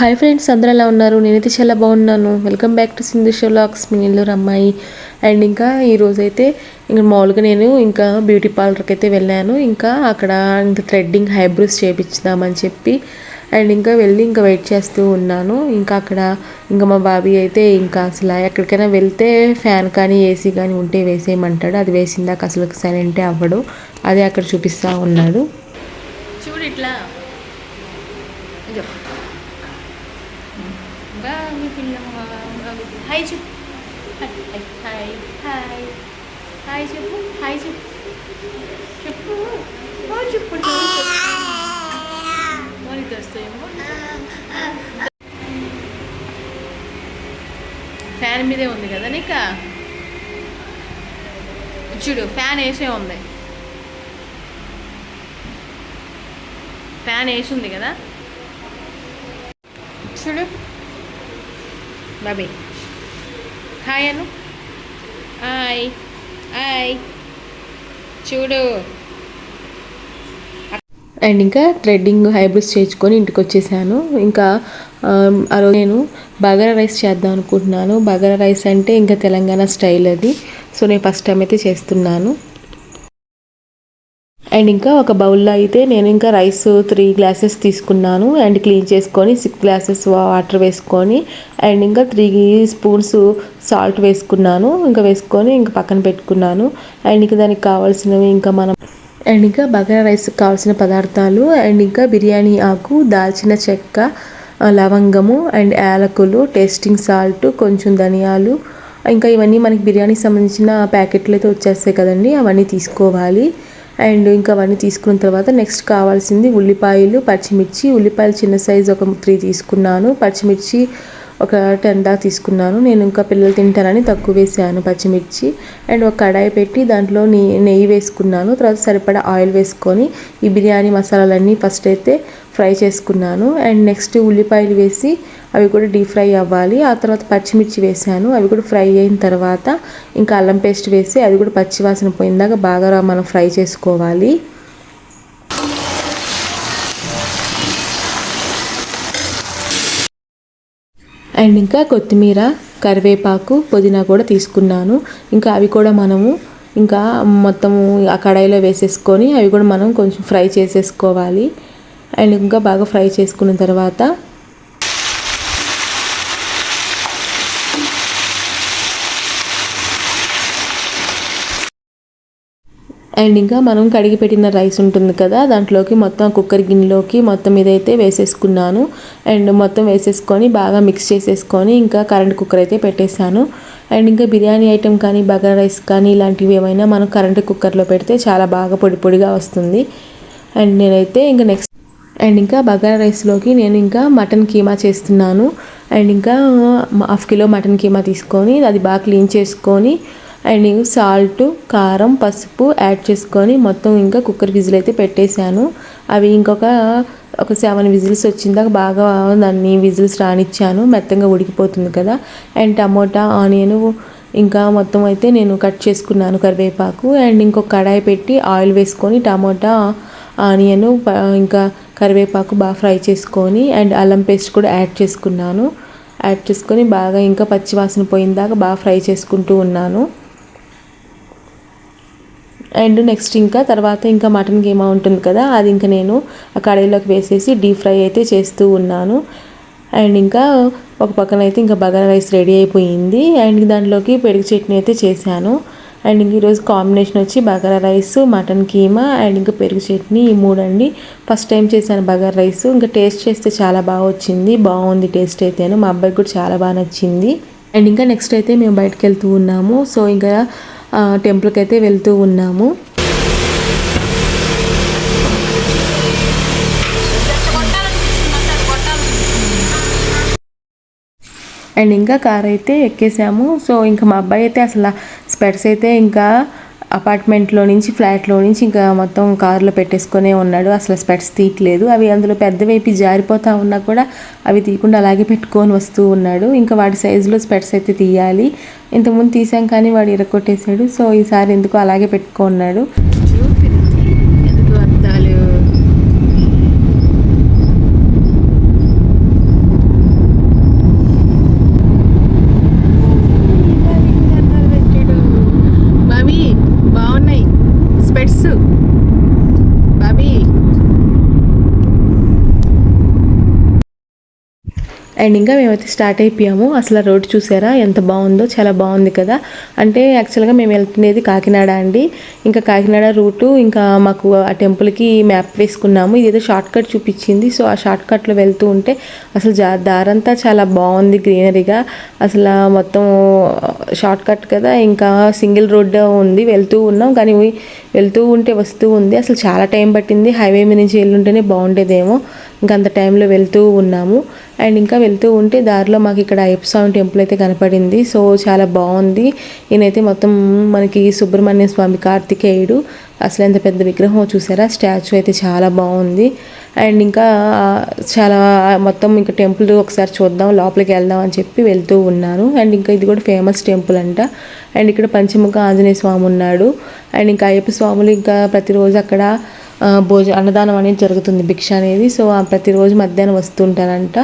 Hi friends అందరూ ఎలా ఉన్నారు. నేనైతే చాలా బాగున్నాను. వెల్కమ్ బ్యాక్ టు సింధు షోలాక్స్ మీ నెల్లూరు అమ్మాయి. అండ్ ఇంకా ఈరోజు అయితే ఇంకా మామూలుగా నేను ఇంకా బ్యూటీ పార్లర్కి అయితే వెళ్ళాను. ఇంకా అక్కడ ఇంకా థ్రెడ్డింగ్ హైబ్రోస్ చేయించుదామని చెప్పి అండ్ ఇంకా వెళ్ళి ఇంకా వెయిట్ చేస్తూ ఉన్నాను. ఇంకా అక్కడ ఇంకా మా బాబీ అయితే ఇంకా అసలు ఎక్కడికైనా వెళ్తే ఫ్యాన్ కానీ ఏసీ కానీ ఉంటే వేసేయమంటాడు. అది వేసిందాక అసలు సైలెంటే అవ్వడు. అదే అక్కడ చూపిస్తూ ఉన్నాడు. చూడు ఇట్లా. ఇదో బావి పిల్లమ్మ బావి పిల్ల. హాయ్ చెప్పు హాయ్ హాయ్ హాయ్ హాయ్ చెప్పు హాయ్ చెప్పు చెప్పు ఓ చెప్పు మోని తెస్తాయేమో ఫ్యాన్ మీదే ఉంది కదా నీక చూడు ఫ్యాన్ వేసే ఉంది ఫ్యాన్ వేసి ఉంది కదా చూడు Bobby. Hi Anu. Hi. Hi. చూడు. అండ్ ఇంకా థ్రెడ్డింగ్ హైబ్రిడ్స్ చేయించుకొని ఇంటికి వచ్చేసాను ఇంకా ఆ, ఆ రోజు నేను బగారా రైస్ చేద్దాం అనుకుంటున్నాను. బగారా రైస్ అంటే ఇంకా తెలంగాణ స్టైల్ అది. సో నేను ఫస్ట్ టైం అయితే చేస్తున్నాను. అండ్ ఇంకా ఒక బౌల్లో అయితే నేను ఇంకా రైస్ త్రీ గ్లాసెస్ తీసుకున్నాను అండ్ క్లీన్ చేసుకొని సిక్స్ గ్లాసెస్ వాటర్ వేసుకొని అండ్ ఇంకా త్రీ స్పూన్స్ సాల్ట్ వేసుకున్నాను. ఇంకా వేసుకొని ఇంకా పక్కన పెట్టుకున్నాను. అండ్ ఇంకా దానికి కావాల్సినవి ఇంకా మనం అండ్ ఇంకా బగారా రైస్ కావాల్సిన పదార్థాలు అండ్ ఇంకా బిర్యానీ ఆకు దాల్చిన చెక్క లవంగము అండ్ యాలకులు టేస్టింగ్ సాల్ట్ కొంచెం ధనియాలు ఇంకా ఇవన్నీ మనకి బిర్యానీకి సంబంధించిన ప్యాకెట్లు అయితే వచ్చేస్తాయి కదండి అవన్నీ తీసుకోవాలి. అండ్ ఇంకా అవన్నీ తీసుకున్న తర్వాత నెక్స్ట్ కావాల్సింది ఉల్లిపాయలు పచ్చిమిర్చి. ఉల్లిపాయలు చిన్న సైజు ఒక త్రీ తీసుకున్నాను. పచ్చిమిర్చి ఒక టెన్ దాకా తీసుకున్నాను. నేను ఇంకా పిల్లలు తింటారని తక్కువ వేసాను పచ్చిమిర్చి. అండ్ ఒక కడాయి పెట్టి దాంట్లో నెయ్యి వేసుకున్నాను. తర్వాత సరిపడా ఆయిల్ వేసుకొని ఈ బిర్యానీ మసాలాలన్నీ ఫస్ట్ అయితే ఫ్రై చేసుకున్నాను. అండ్ నెక్స్ట్ ఉల్లిపాయలు వేసి అవి కూడా డీప్ ఫ్రై అవ్వాలి. ఆ తర్వాత పచ్చిమిర్చి వేసాను. అవి కూడా ఫ్రై అయిన తర్వాత ఇంకా అల్లం పేస్ట్ వేసి అది కూడా పచ్చివాసన పోయిందాక బాగా మనం ఫ్రై చేసుకోవాలి. అండ్ ఇంకా కొత్తిమీర కరివేపాకు పుదీనా కూడా తీసుకున్నాను. ఇంకా అవి కూడా మనము ఇంకా మొత్తము ఆ కడాయిలో వేసేసుకొని అవి కూడా మనం కొంచెం ఫ్రై చేసేసుకోవాలి. అండ్ ఇంకా బాగా ఫ్రై చేసుకున్న తర్వాత అండ్ ఇంకా మనం కడిగి పెట్టిన రైస్ ఉంటుంది కదా దాంట్లోకి మొత్తం కుక్కర్ గిన్నెలోకి మొత్తం ఇదైతే వేసేసుకున్నాను. అండ్ మొత్తం వేసేసుకొని బాగా మిక్స్ చేసేసుకొని ఇంకా కరెంట్ కుక్కర్ అయితే పెట్టేశాను. అండ్ ఇంకా బిర్యానీ ఐటెం కానీ బగారా రైస్ కానీ ఇలాంటివి ఏమైనా మనం కరెంట్ కుక్కర్లో పెడితే చాలా బాగా పొడి పొడిగా వస్తుంది. అండ్ నేనైతే ఇంకా నెక్స్ట్ అండ్ ఇంకా బగారా రైస్లోకి నేను ఇంకా మటన్ కీమా చేస్తున్నాను. అండ్ ఇంకా హాఫ్ కిలో మటన్ కీమా తీసుకొని అది బాగా క్లీన్ చేసుకొని అండ్ సాల్ట్ కారం పసుపు యాడ్ చేసుకొని మొత్తం ఇంకా కుక్కర్ విజిల్ అయితే పెట్టేశాను. అవి ఇంకొక ఒక సెవెన్ విజిల్స్ వచ్చిందాక బాగా దాన్ని విజిల్స్ రానిచ్చాను. మెత్తంగా ఉడికిపోతుంది కదా. అండ్ టమోటా ఆనియన్ ఇంకా మొత్తం అయితే నేను కట్ చేసుకున్నాను కరివేపాకు. అండ్ ఇంకొక కడాయి పెట్టి ఆయిల్ వేసుకొని టమోటా ఆనియన్ ఇంకా కరివేపాకు బాగా ఫ్రై చేసుకొని అండ్ అల్లం పేస్ట్ కూడా యాడ్ చేసుకున్నాను. యాడ్ చేసుకొని బాగా ఇంకా పచ్చివాసన పోయిందాక బాగా ఫ్రై చేసుకుంటూ ఉన్నాను. అండ్ నెక్స్ట్ ఇంకా తర్వాత ఇంకా మటన్ కీమా ఉంటుంది కదా అది ఇంకా నేను ఆ కడాయిలోకి వేసేసి డీప్ ఫ్రై అయితే చేస్తూ ఉన్నాను. అండ్ ఇంకా ఒక పక్కన అయితే ఇంకా బగారా రైస్ రెడీ అయిపోయింది. అండ్ దాంట్లోకి పెరుగు చట్నీ అయితే చేశాను. అండ్ ఇంక ఈరోజు కాంబినేషన్ వచ్చి bagara rice mutton keema and ఇంకా పెరుగు చట్నీ ఈ మూడు అండి. ఫస్ట్ టైం చేశాను బగారా రైస్. ఇంకా టేస్ట్ చేస్తే చాలా బాగా వచ్చింది. బాగుంది టేస్ట్ అయితేను. మా అబ్బాయికి కూడా చాలా బాగా నచ్చింది. అండ్ ఇంకా నెక్స్ట్ అయితే మేము బయటకు వెళ్తూ ఉన్నాము. సో ఇంకా టెంపుల్కి అయితే వెళ్తూ ఉన్నాము. అండ్ ఇంకా కార్ అయితే ఎక్కేసాము. సో ఇంకా మా అబ్బాయి అయితే అసలు స్పెట్స్ అయితే ఇంకా అపార్ట్మెంట్లో నుంచి ఫ్లాట్లో నుంచి ఇంకా మొత్తం కార్లో పెట్టేసుకొనే ఉన్నాడు. అసలు స్పెట్స్ తీయట్లేదు. అవి అందులో పెద్ద వైపు జారిపోతా ఉన్నా కూడా అవి తీయకుండా అలాగే పెట్టుకొని వస్తూ ఉన్నాడు. ఇంకా వాడి సైజులో స్పెట్స్ అయితే తీయాలి. ఇంతకుముందు తీసాం కానీ వాడు ఇరగొట్టేశాడు. సో ఈసారి ఎందుకు అలాగే పెట్టుకున్నాడు. soup. Bye bye. అండ్ ఇంకా మేమైతే స్టార్ట్ అయిపోయాము. అసలు రోడ్ చూసారా? ఎంత బాగుందో చాలా బాగుంది కదా. అంటే యాక్చువల్గా మేము వెళ్తున్నది కాకినాడ అండి. ఇంకా కాకినాడ రూటు ఇంకా మాకు ఆ టెంపుల్కి మ్యాప్ వేసుకున్నాము. ఇదేదో షార్ట్ కట్ చూపించింది. సో ఆ షార్ట్ కట్లో వెళ్తూ ఉంటే అసలు జా దారంతా చాలా బాగుంది గ్రీనరీగా అసలు మొత్తం షార్ట్ కట్ కదా. ఇంకా సింగిల్ రోడ్ ఉంది వెళ్తూ ఉన్నాం. కానీ వెళ్తూ ఉంటే వస్తూ ఉంది. అసలు చాలా టైం పట్టింది. హైవే మీద నుంచి వెళ్ళుంటేనే బాగుండేదేమో. ఇంకా అంత టైంలో వెళ్తూ ఉన్నాము. అండ్ ఇంకా వెళ్తూ ఉంటే దారిలో మాకు ఇక్కడ అయ్యప్ప స్వామి టెంపుల్ అయితే కనపడింది. సో చాలా బాగుంది. ఈయనైతే మొత్తం మనకి సుబ్రహ్మణ్య స్వామి కార్తికేయుడు. అసలు ఎంత పెద్ద విగ్రహం చూసారా? స్టాచ్యూ అయితే చాలా బాగుంది. అండ్ ఇంకా చాలా మొత్తం ఇంకా టెంపుల్ ఒకసారి చూద్దాం లోపలికి వెళ్దాం అని చెప్పి వెళ్తూ ఉన్నాను అండ్ ఇంకా ఇది కూడా ఫేమస్ టెంపుల్ అంట. అండ్ ఇక్కడ పంచముఖ ఆంజనేయ స్వామి ఉన్నాడు. అండ్ ఇంకా అయ్యప్ప స్వాములు ఇంకా ప్రతిరోజు అక్కడ భోజ అన్నదానం అనేది జరుగుతుంది భిక్ష అనేది. సో ఆ ప్రతిరోజు మధ్యాహ్నం వస్తుంటారంట.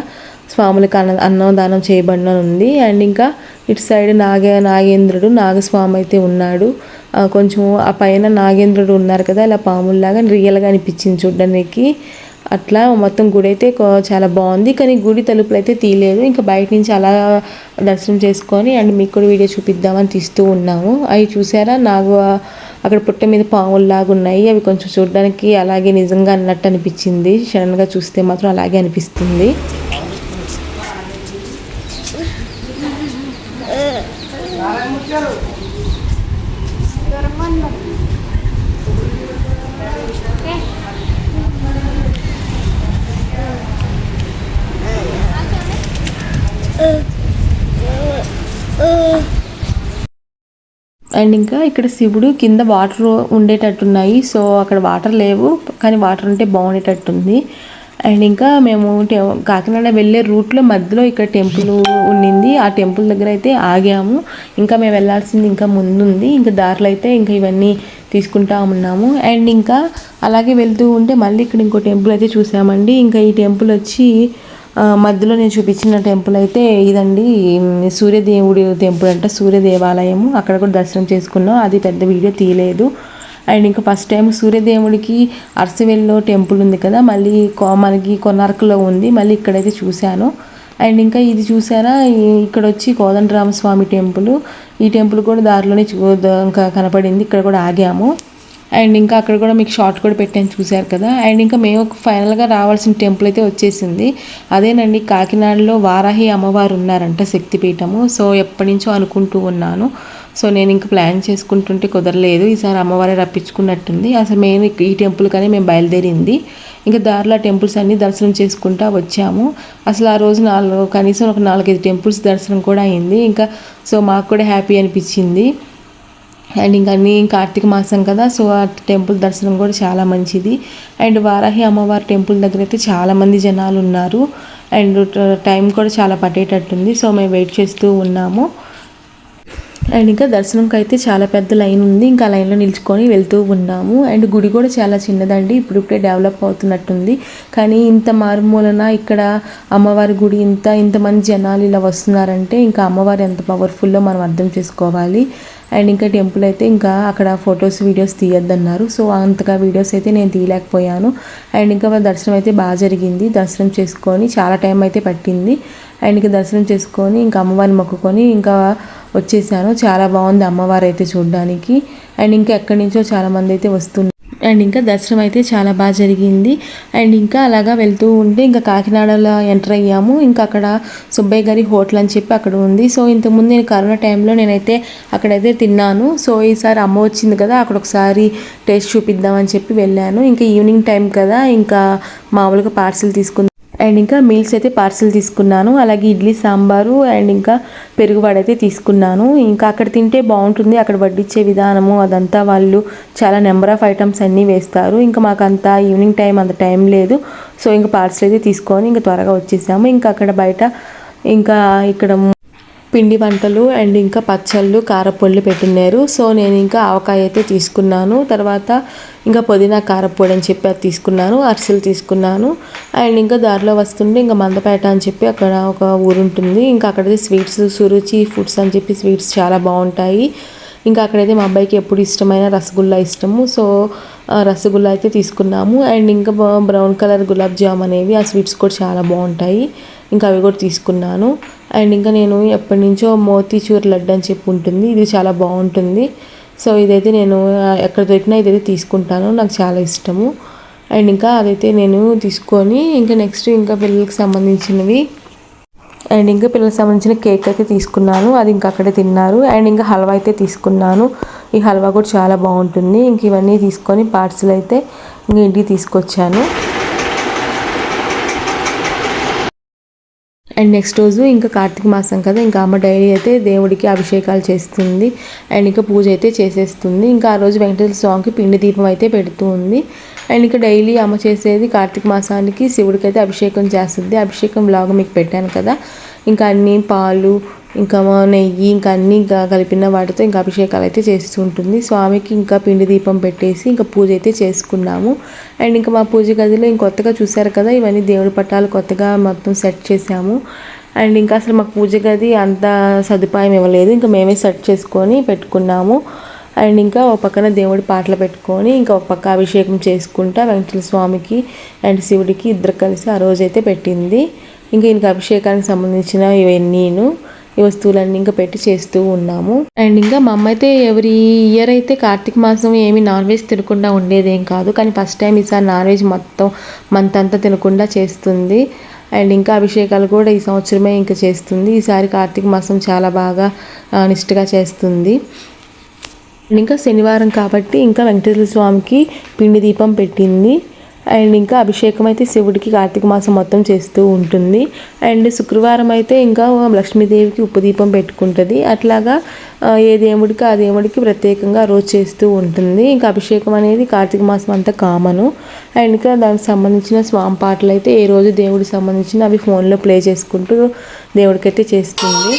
స్వాములకు అన్న అన్నదానం చేయబడిన ఉంది అండ్ ఇంకా ఇటు సైడ్ నాగే నాగేంద్రుడు నాగస్వామి అయితే ఉన్నాడు. కొంచెం ఆ పైన నాగేంద్రుడు ఉన్నారు కదా ఇలా పాముల్లాగా రియల్గా అనిపించింది చూడడానికి. అట్లా మొత్తం గుడి అయితే చాలా బాగుంది. కానీ గుడి తలుపులు అయితే తీయలేదు. ఇంకా బయట నుంచి అలా దర్శనం చేసుకొని అండ్ మీకు కూడా వీడియో చూపిద్దామని తీస్తూ ఉన్నాము. అవి చూసారా? నాకు అక్కడ పుట్ట మీద పాముల్లాగా ఉన్నాయి. అవి కొంచెం చూడడానికి అలాగే నిజంగా అన్నట్టు అనిపించింది. సడన్గా చూస్తే మాత్రం అలాగే అనిపిస్తుంది. అండ్ ఇంకా ఇక్కడ శివుడు కింద వాటర్ ఉండేటట్టున్నాయి. సో అక్కడ వాటర్ లేవు కానీ వాటర్ ఉంటే బాగుండేటట్టుంది. అండ్ ఇంకా మేము కాకినాడ వెళ్ళే రూట్లో మధ్యలో ఇక్కడ టెంపుల్ ఉండింది. ఆ టెంపుల్ దగ్గర అయితే ఆగాము. ఇంకా మేము వెళ్ళాల్సింది ఇంకా ముందుంది. ఇంకా దారిలో అయితే ఇంకా ఇవన్నీ తీసుకుంటా ఉన్నాము. అండ్ ఇంకా అలాగే వెళ్తూ ఉంటే మళ్ళీ ఇక్కడ ఇంకో టెంపుల్ అయితే చూసామండి. ఇంకా ఈ టెంపుల్ వచ్చి మధ్యలో నేను చూపించిన టెంపుల్ అయితే ఇదండి. సూర్యదేవుడి టెంపుల్ అంట సూర్య దేవాలయము. అక్కడ కూడా దర్శనం చేసుకున్నాం. అది పెద్ద వీడియో తీయలేదు. అండ్ ఇంకా ఫస్ట్ టైం సూర్యదేవుడికి అరసవెల్లో టెంపుల్ ఉంది కదా మళ్ళీ కొ- మనకి కొనార్కులో ఉంది. మళ్ళీ ఇక్కడైతే చూశాను. అండ్ ఇంకా ఇది చూసారా? ఇక్కడ వచ్చి కోదండరామస్వామి టెంపుల్. ఈ టెంపుల్ కూడా దారిలోనే చూ ఇంకా కనపడింది. ఇక్కడ కూడా ఆగాము. అండ్ ఇంకా అక్కడ కూడా మీకు షార్ట్ కూడా పెట్టాను చూశారు కదా. అండ్ ఇంకా మేము ఫైనల్గా రావాల్సిన టెంపుల్ అయితే వచ్చేసింది. అదేనండి కాకినాడలో వారాహి అమ్మవారు ఉన్నారంట శక్తిపీఠము. సో ఎప్పటి నుంచో అనుకుంటూ ఉన్నాను. సో నేను ఇంకా ప్లాన్ చేసుకుంటుంటే కుదరలేదు. ఈసారి అమ్మవారే రప్పించుకున్నట్టుంది. అసలు మేము ఈ టెంపుల్ కానీ మేము బయలుదేరింది. ఇంకా దారిలో టెంపుల్స్ అన్నీ దర్శనం చేసుకుంటా వచ్చాము. అసలు ఆ రోజు నాలుగు కనీసం ఒక నాలుగైదు టెంపుల్స్ దర్శనం కూడా అయింది. ఇంకా సో మాకు కూడా హ్యాపీ అనిపించింది. అండ్ ఇంకా అన్ని కార్తీక మాసం కదా సో ఆ టెంపుల్ దర్శనం కూడా చాలా మంచిది. అండ్ వారాహి అమ్మవారి టెంపుల్ దగ్గర అయితే చాలా మంది జనాలు ఉన్నారు. అండ్ టైం uh, కూడా చాలా పట్టేటట్టుంది. సో మేము వెయిట్ చేస్తూ ఉన్నాము. అండ్ ఇంకా దర్శనంకి అయితే చాలా పెద్ద లైన్ ఉంది. ఇంకా లైన్లో నిల్చుకొని వెళ్తూ ఉన్నాము. అండ్ గుడి కూడా చాలా చిన్నదండి. ఇప్పుడిప్పుడే డెవలప్ అవుతున్నట్టుంది. కానీ ఇంత మారుమూలన ఇక్కడ అమ్మవారి గుడి ఇంత ఇంతమంది జనాలు ఇలా వస్తున్నారంటే ఇంకా అమ్మవారు ఎంత పవర్ఫుల్లో మనం అర్థం చేసుకోవాలి. అండ్ ఇంకా టెంపుల్ అయితే ఇంకా అక్కడ ఫొటోస్ వీడియోస్ తీయొద్దన్నారు. సో అంతగా వీడియోస్ అయితే నేను తీయలేకపోయాను. అండ్ ఇంకా దర్శనం అయితే బాగా జరిగింది. దర్శనం చేసుకొని చాలా టైం అయితే పట్టింది. అండ్ ఇంకా దర్శనం చేసుకొని ఇంకా అమ్మవారిని మొక్కుకొని ఇంకా వచ్చేసాను చాలా బాగుంది అమ్మవారు అయితే చూడడానికి. అండ్ ఇంకా ఎక్కడి నుంచో చాలా మంది అయితే వస్తున్నారు. అండ్ ఇంకా దర్శనం అయితే చాలా బాగా జరిగింది. అండ్ ఇంకా అలాగా వెళ్తూ ఉంటే ఇంకా కాకినాడలో ఎంటర్ అయ్యాము. ఇంకా అక్కడ సుబ్బయ్య గారి హోటల్ అని చెప్పి అక్కడ ఉంది. సో ఇంతకుముందు నేను కరోనా టైంలో నేనైతే అక్కడైతే తిన్నాను. సో ఈసారి అమ్మ వచ్చింది కదా అక్కడ ఒకసారి టేస్ట్ చూపిద్దామని చెప్పి వెళ్ళాను. ఇంకా ఈవినింగ్ టైం కదా ఇంకా మామూలుగా పార్సిల్ తీసుకుంది అండ్ ఇంకా మీల్స్ అయితే పార్సిల్ తీసుకున్నాను. అలాగే ఇడ్లీ సాంబారు అండ్ ఇంకా పెరుగు వడ అయితే తీసుకున్నాను. ఇంకా అక్కడ తింటే బాగుంటుంది. అక్కడ వడ్డించే విధానము అదంతా వాళ్ళు చాలా నెంబర్ ఆఫ్ ఐటమ్స్ అన్నీ వేస్తారు. ఇంకా మాకు అంత ఈవినింగ్ టైం అంత టైం లేదు. సో ఇంకా పార్సిల్ అయితే తీసుకొని ఇంకా త్వరగా వచ్చేసాము. ఇంకా అక్కడ బయట ఇంకా ఇక్కడ పిండి వంటలు అండ్ ఇంకా పచ్చళ్ళు కారపొళ్ళు పెట్టినారు. సో నేను ఇంకా ఆవకాయ అయితే తీసుకున్నాను. తర్వాత ఇంకా పుదీనా కారపొడి అని చెప్పి అది తీసుకున్నాను. అరిసెలు తీసుకున్నాను. అండ్ ఇంకా దారిలో వస్తుంటే ఇంకా మందపేట అని చెప్పి అక్కడ ఒక ఊరు ఉంటుంది. ఇంకా అక్కడైతే స్వీట్స్ సురుచి ఫుడ్స్ అని చెప్పి స్వీట్స్ చాలా బాగుంటాయి. ఇంకా అక్కడైతే మా అబ్బాయికి ఎప్పుడు ఇష్టమైన రసగుల్లా ఇష్టము. సో రసగుల్లా అయితే తీసుకున్నాము. అండ్ ఇంకా బ్రౌన్ కలర్ గులాబ్ జామ్ అనేవి ఆ స్వీట్స్ కూడా చాలా బాగుంటాయి. ఇంకా అవి కూడా తీసుకున్నాను. అండ్ ఇంకా నేను ఎప్పటి నుంచో మోతీచూర్ లడ్డు అని చెప్పి ఉంటుంది. ఇది చాలా బాగుంటుంది. సో ఇదైతే నేను ఎక్కడ దొరికినా ఇదైతే తీసుకుంటాను. నాకు చాలా ఇష్టము. అండ్ ఇంకా అదైతే నేను తీసుకొని ఇంకా నెక్స్ట్ ఇంకా పిల్లలకి సంబంధించినవి అండ్ ఇంకా పిల్లలకు సంబంధించిన కేక్ అయితే తీసుకున్నాను. అది ఇంకా అక్కడే తిన్నారు. అండ్ ఇంకా హల్వా అయితే తీసుకున్నాను. ఈ హల్వా కూడా చాలా బాగుంటుంది. ఇంక ఇవన్నీ తీసుకొని పార్సల్ అయితే ఇంక ఇంటికి తీసుకొచ్చాను. అండ్ నెక్స్ట్ రోజు ఇంకా కార్తీక మాసం కదా ఇంకా అమ్మ డైలీ అయితే దేవుడికి అభిషేకాలు చేస్తుంది. అండ్ ఇంకా పూజ అయితే చేసేస్తుంది. ఇంకా ఆ రోజు వెంకటేశ్వర స్వామికి పిండి దీపం అయితే పెడుతూ ఉంది. అండ్ ఇంకా డైలీ అమ్మ చేసేది కార్తీక మాసానికి శివుడికి అయితే అభిషేకం చేస్తుంది. అభిషేకం బ్లాగ్ మీకు పెట్టాను కదా. ఇంకా అన్ని పాలు ఇంకా మా నెయ్యి ఇంకా అన్ని ఇంకా కలిపిన వాటితో ఇంకా అభిషేకాలు అయితే చేస్తూ ఉంటుంది. స్వామికి ఇంకా పిండి దీపం పెట్టేసి ఇంకా పూజ అయితే చేసుకున్నాము. అండ్ ఇంకా మా పూజ గదిలో ఇంకొత్తగా చూసారు కదా ఇవన్నీ దేవుడి పట్టాలు కొత్తగా మొత్తం సెట్ చేసాము అండ్ ఇంకా అసలు మాకు పూజ గది అంత సదుపాయం ఇవ్వలేదు. ఇంకా మేమే సెట్ చేసుకొని పెట్టుకున్నాము. అండ్ ఇంకా ఒక పక్కన దేవుడి పాటలు పెట్టుకొని ఇంకా ఒక పక్క అభిషేకం చేసుకుంటా వెంకటేశ్వర స్వామికి అండ్ శివుడికి ఇద్దరు కలిసి ఆ రోజైతే పెట్టింది. ఇంకా ఇంకా అభిషేకానికి సంబంధించిన ఇవన్నీను ఈ వస్తువులన్నీ ఇంకా పెట్టి చేస్తూ ఉన్నాము. అండ్ ఇంకా మా అమ్మ అయితే ఎవరి ఇయర్ అయితే కార్తీక మాసం ఏమి నాన్ వెజ్ తినకుండా ఉండేదేం కాదు. కానీ ఫస్ట్ టైం ఈసారి నాన్ వెజ్ మొత్తం మంత్ అంతా తినకుండా చేస్తుంది. అండ్ ఇంకా అభిషేకాలు కూడా ఈ సంవత్సరమే ఇంకా చేస్తుంది. ఈసారి కార్తీక మాసం చాలా బాగా నిష్ఠగా చేస్తుంది. అండ్ ఇంకా శనివారం కాబట్టి ఇంకా వెంకటేశ్వర స్వామికి పిండి దీపం పెట్టింది. అండ్ ఇంకా అభిషేకం అయితే శివుడికి కార్తీక మాసం మొత్తం చేస్తూ ఉంటుంది. అండ్ శుక్రవారం అయితే ఇంకా లక్ష్మీదేవికి ఉపదీపం పెట్టుకుంటుంది. అట్లాగా ఏ దేవుడికి ఆ దేవుడికి ప్రత్యేకంగా ఆ రోజు చేస్తూ ఉంటుంది. ఇంకా అభిషేకం అనేది కార్తీక మాసం అంతా కామను. అండ్ ఇంకా దానికి సంబంధించిన స్వామి పాటలు అయితే ఏ రోజు దేవుడికి సంబంధించిన అవి ఫోన్లో ప్లే చేసుకుంటూ దేవుడికైతే చేస్తుంది.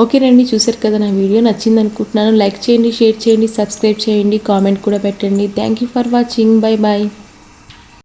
ఓకేనండి చూసారు కదా నా వీడియో నచ్చింది అనుకుంటున్నాను. లైక్ చేయండి షేర్ చేయండి సబ్స్క్రైబ్ చేయండి కామెంట్ కూడా పెట్టండి. Thank you for watching. Bye bye